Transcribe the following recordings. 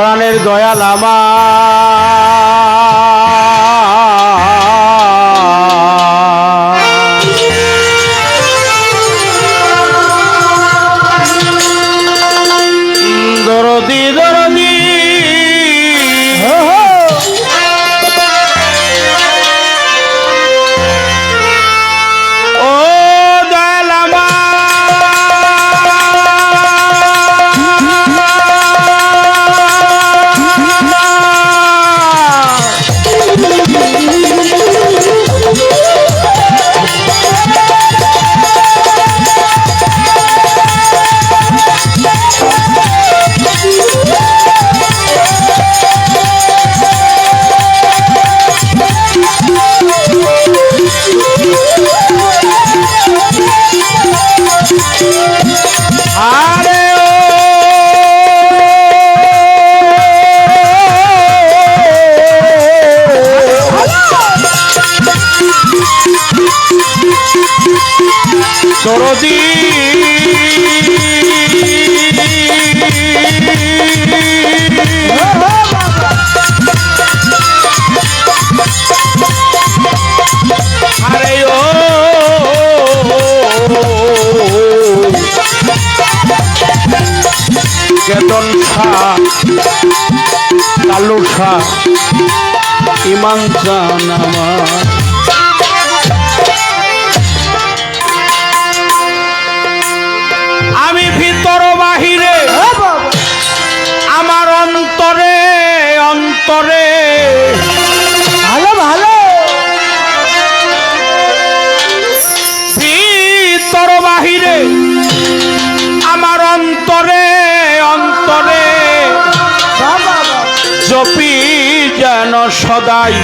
প্রাণের দয়াল আমার। আমার। আমি ভিতর বাহিরে আমার অন্তরে অন্তরে। ভালো ভালো। ভিতর বাহিরে আমার অন্তরে অন্তরে। জপি যেন সদাই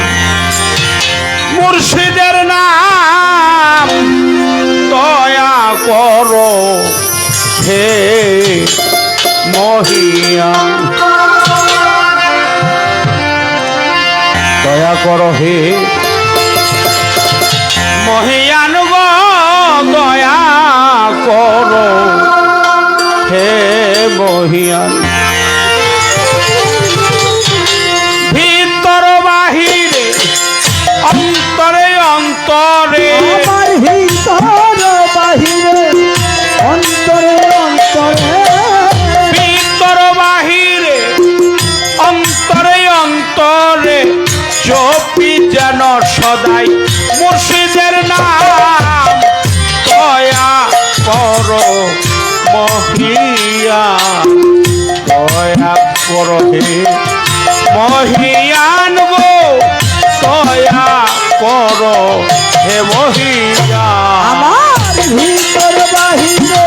মুর্শিদের নাম দয়া করো। হে মহিয়ান দয়া করো হে মহিয়ান গো, দয়া করো। হে মহিয়ান। দয়া করো হে মহিয়ান গো দয়া করো। হে মহিয়া। আমার ভিতর বাহিরে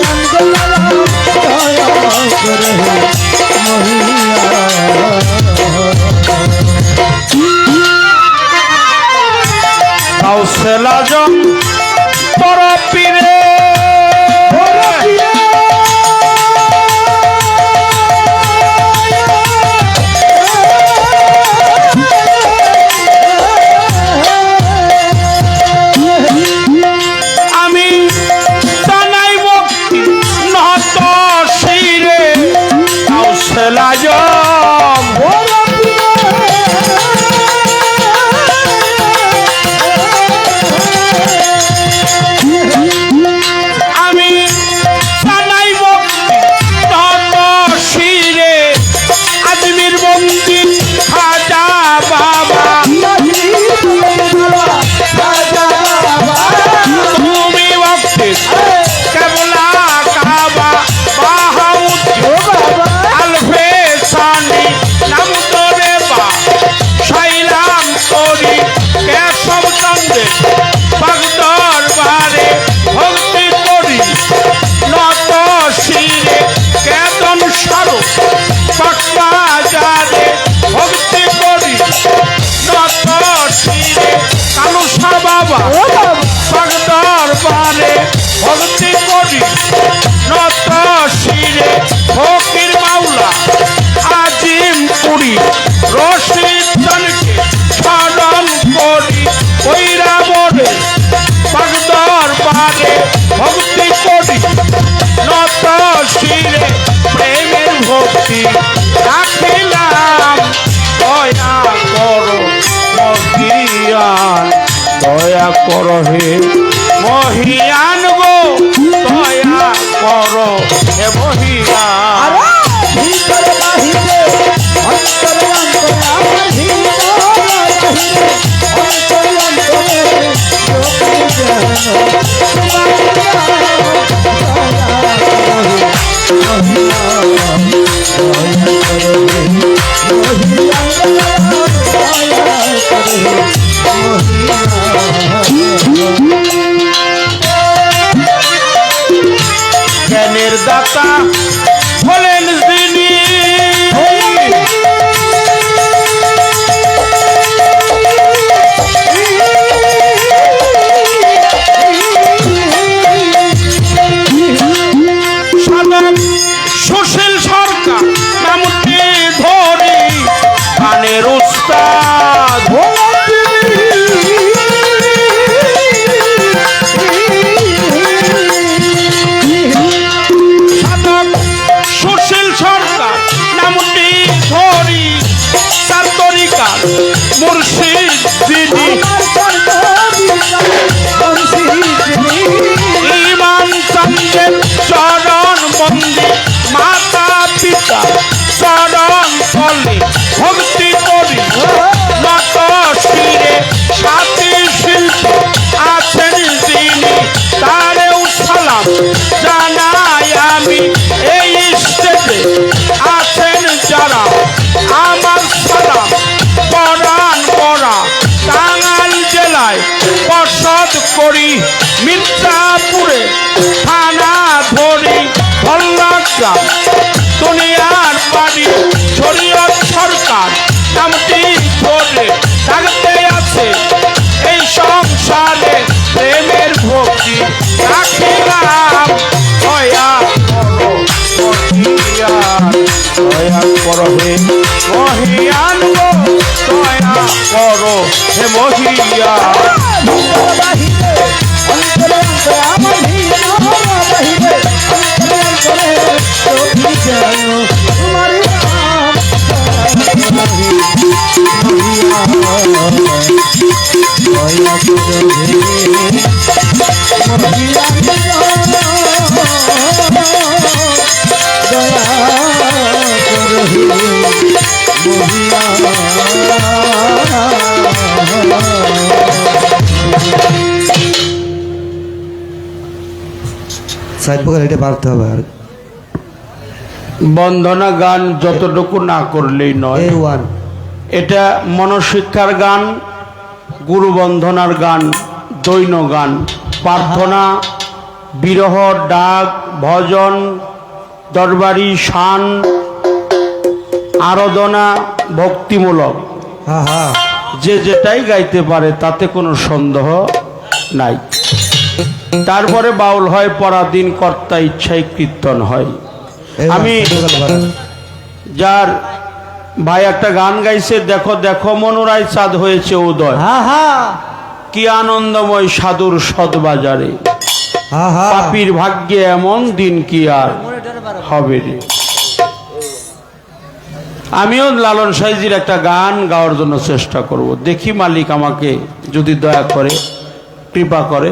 মহিয়া দয়া করো হে মহিয়ান দয়া করো হে মহিয়ান সাইড পকেট এটা বাড়তে হবে আর। বন্দনা গান যতটুকু না করলেই নয়। এটা মনশিক্ষার গান গুরু বন্ধনার গান দৈন গান প্রার্থনা বিরহ ডাক ভজন দরবারি শান আরাধনা ভক্তিমূলক। যে যেটাই গাইতে পারে তাতে কোনো সন্দেহ নাই। তারপরে বাউল হয় পরাধীন কর্তা ইচ্ছায় কীর্তন হয়। আমি-। যার ভাই একটা গান গাইছে দেখো দেখো মনোরায় চাঁদ হয়েছে উদয়। কি আনন্দময় সাধুর সদবাজারে। পাপির ভাগ্যে এমন দিন কি আর। হবে রে। আমিও লালন সাইজির একটা গান গাওয়ার জন্য চেষ্টা করব। দেখি মালিক আমাকে যদি দয়া করে কৃপা করে।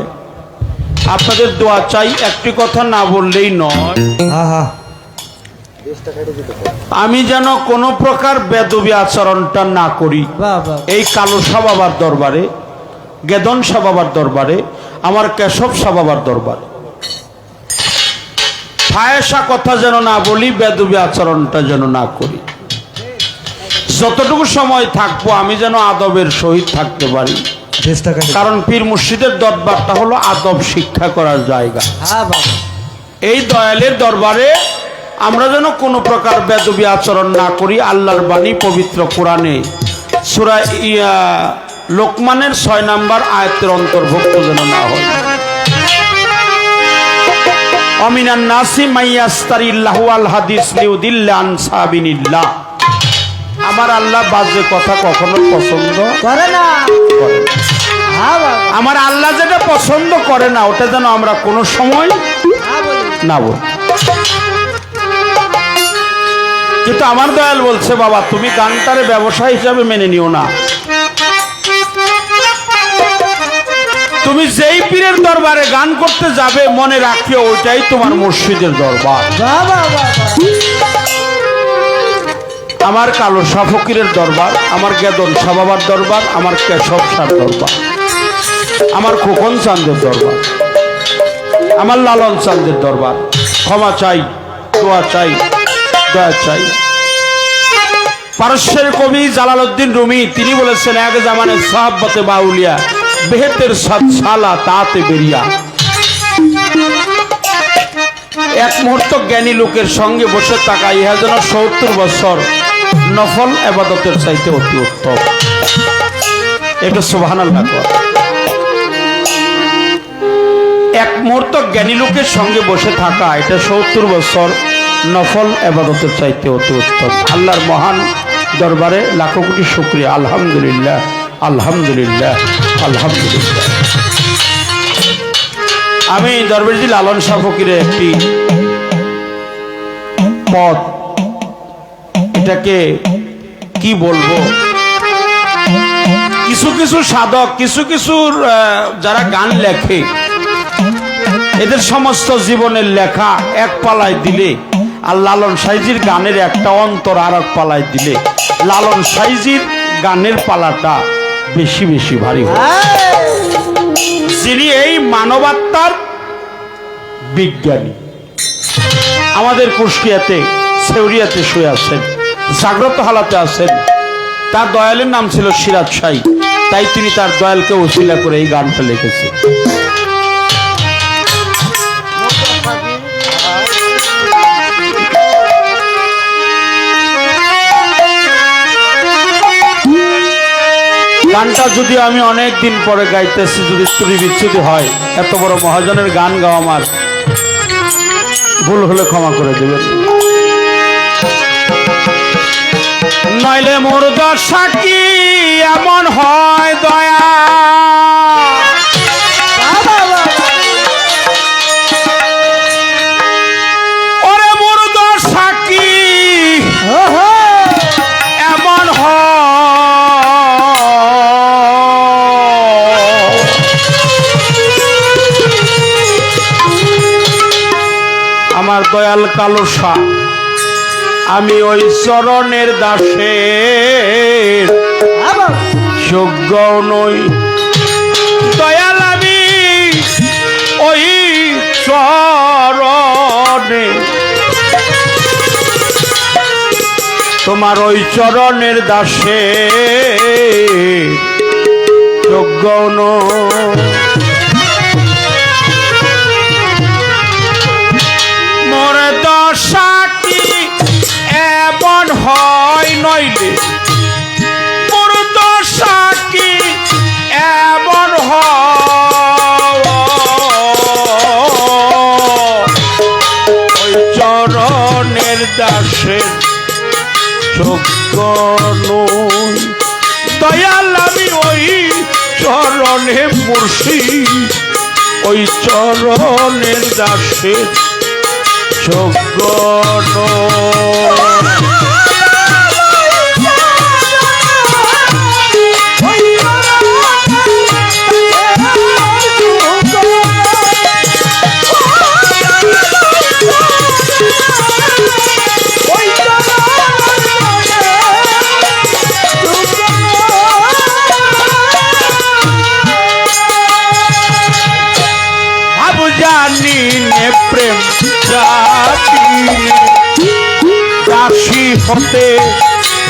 আপনাদের দোয়া চাই একটি কথা না বললেই নয়। আমি যেন কোনো প্রকার বেদবি আচরণটা না করি। এই কালো সাবাবার দরবারে গেদন সাবাবার দরবারে আমার কেশব সাবাবার দরবারে। ফায়সা কথা যেন না বলি বেদবি আচরণটা যেন না করি। যতটুকু সময় থাকব আমি যেন আদবের সহিত থাকতে পারি। কারণ পীর মুর্শিদের দরবারটা হলো আদব শিক্ষা করার জায়গা। হ্যাঁ এই দয়ালের দরবারে আমরা যেন কোনো প্রকার বেদবি আচরণ না করি আল্লাহর বাণী পবিত্র কোরআনে। সুরা ইয়া লোকমানের ছয় নাম্বার আয়তের অন্তর্ভুক্ত যেন না হয়। অমিনান নাসি মাইয়াস্তারিল্লাহু আল হাদিস লিউদিল্লা আন সাবিনিল্লাহ আমার আল্লাহ বাজে কথা কখনো পছন্দ করে না। হ্যাঁ আমার আল্লাহ যেটা পছন্দ করে না ওটা যেন আমরা কোনো সময় হ্যাঁ না বল। কিন্তু আমার দয়াল বলছে বাবা তুমি গানটারে ব্যবসা হিসাবে মেনে নিও না। তুমি যেই পীরের দরবারে গান করতে যাবে, মনে রাখিও ওইটাই তোমার মসজিদের দরবার। আমার কালো শাহ ফকিরের দরবার, আমার গেদন শাহ বাবার দরবার, আমার কেশব শাহ দরবার, আমার খোকন চাঁদের দরবার, আমার লালন চাঁদের দরবার। ক্ষমা চাই, দোয়া চাই, দয়া চাই। পারস্যের কবি জালালউদ্দিন রুমি, তিনি বলেছেন, এক জামানে সাহাব্বতে বাউলিয়া বেহেতের সাত সালা তাতে বেরিয়া। এক মুহূর্ত জ্ঞানী লোকের সঙ্গে বসে থাকা, ইহা যেন সত্তর বছর নফল আবাদতের চাইতে অতি উত্তম। এটা সোভান এক মুহূর্ত জ্ঞানী লোকের সঙ্গে বসে থাকা, এটা সত্তর বছর নফল আবাদতের চাইতে অতি উত্তম। আল্লাহর মহান দরবারে লাখো কোটি শুক্রিয়া। আলহামদুলিল্লাহ। আলহামদুলিল্লাহ আলহামদুলিল্লাহ। আমি দরবারজি লালন শাহ ফকিরের একটি পথ এটাকে কি বলব? কিছু কিছু সাধক, কিছু কিছু যারা গান লেখে, এদের সমস্ত জীবনের লেখা এক পালায় দিলে, আর লালন সাইজির গানের একটা অন্তর আর এক পালায় দিলে, লালন সাইজির গানের পালাটা বেশি বেশি ভারী যিনি এই মানবাত্মার বিজ্ঞানী। আমাদের কুষ্টিয়াতে সেউরিয়াতে শুয়ে আছেন, জাগ্রত হালাতে আছেন। তার দয়ালের নাম ছিল সিরাজ সাই তাই তিনি তার দয়ালকে ওসিলা করে এই গানটা লিখেছে গানটা যদি আমি অনেক দিন পরে গাইতেছি, যদি ত্রুটি বিচ্ছুতি হয়, এত বড় মহাজনের গান গাও আমার। ভুল হলে ক্ষমা করে দেবেন। নইলে মোর দশা কি এমন হয় দয়া? আমার দয়াল কালো শাহ। আমি ওই চরণের দাসের। যোগ্য নই। দয়াল আমি ওই চরণে। তোমার ওই চরণের দাসে যোগ্য নই। নইলে ওই চরণের দাসের যোগ্য নই দয়াল আমি ওই চরণে মুর্শি। ওই চরণের দাসের যোগ্য।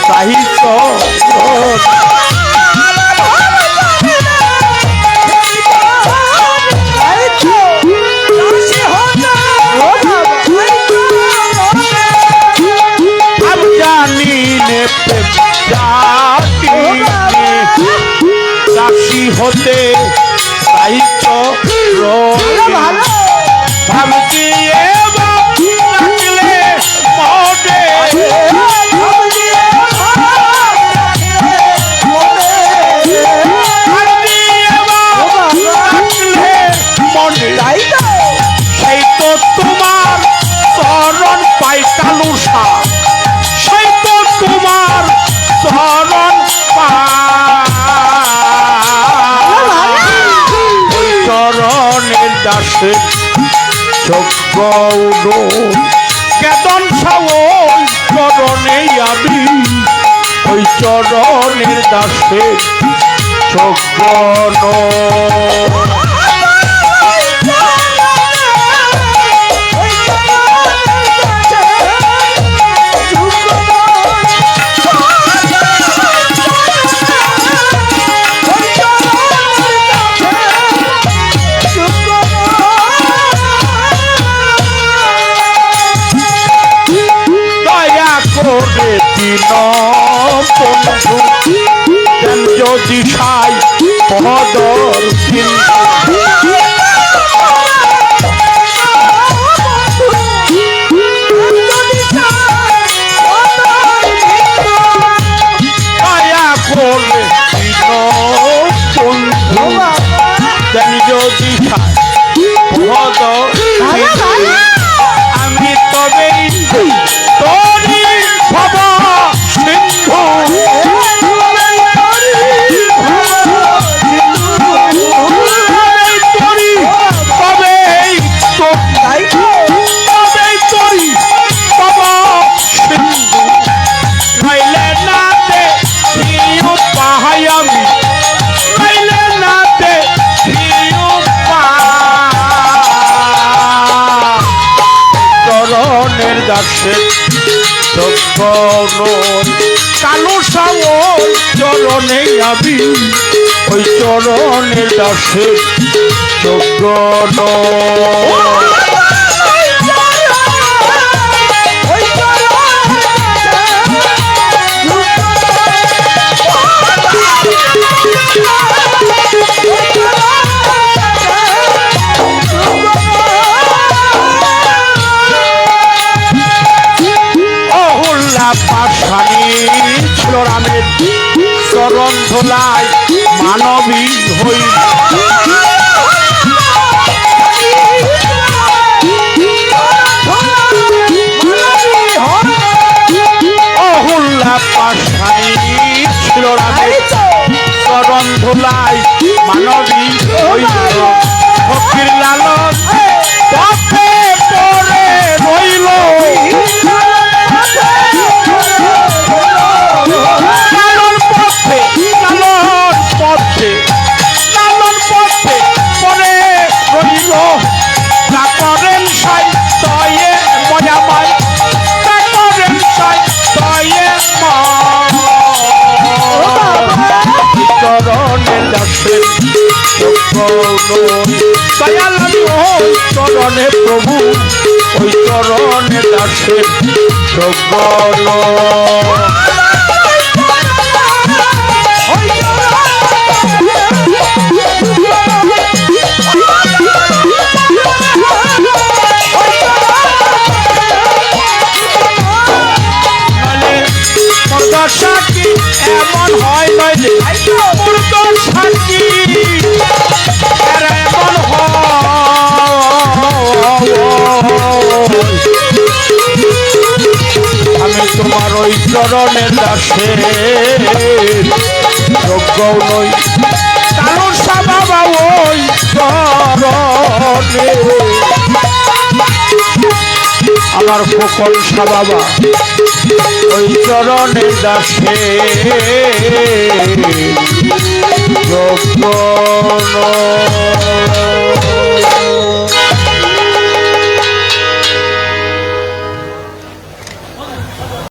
সাহিত্য জানি দাসী হতে সাহিত্য ভাবছি যোগ্য কেতন সাওই চরণে আমি ওই চরণের দাসে যোগ্য দাসে কালো সাবল চরণে আবি ওই চরণের দাসে যোগ্য পাশানি ছিল রামের চরণ ধোলায় মানবী হইল। অহুল্লা পাশানি ছিল রামের চরণ ধোলায় মানবী হইল। ফকির লালন দয়াল চরণে প্রভু ওই চরণে দাসে সগল চরণের দাসে। যোগ্য নই কারণ বাবা ওই চরণে। আমার ফোকন বাবা ওই চরণের দাসে। যোগ্য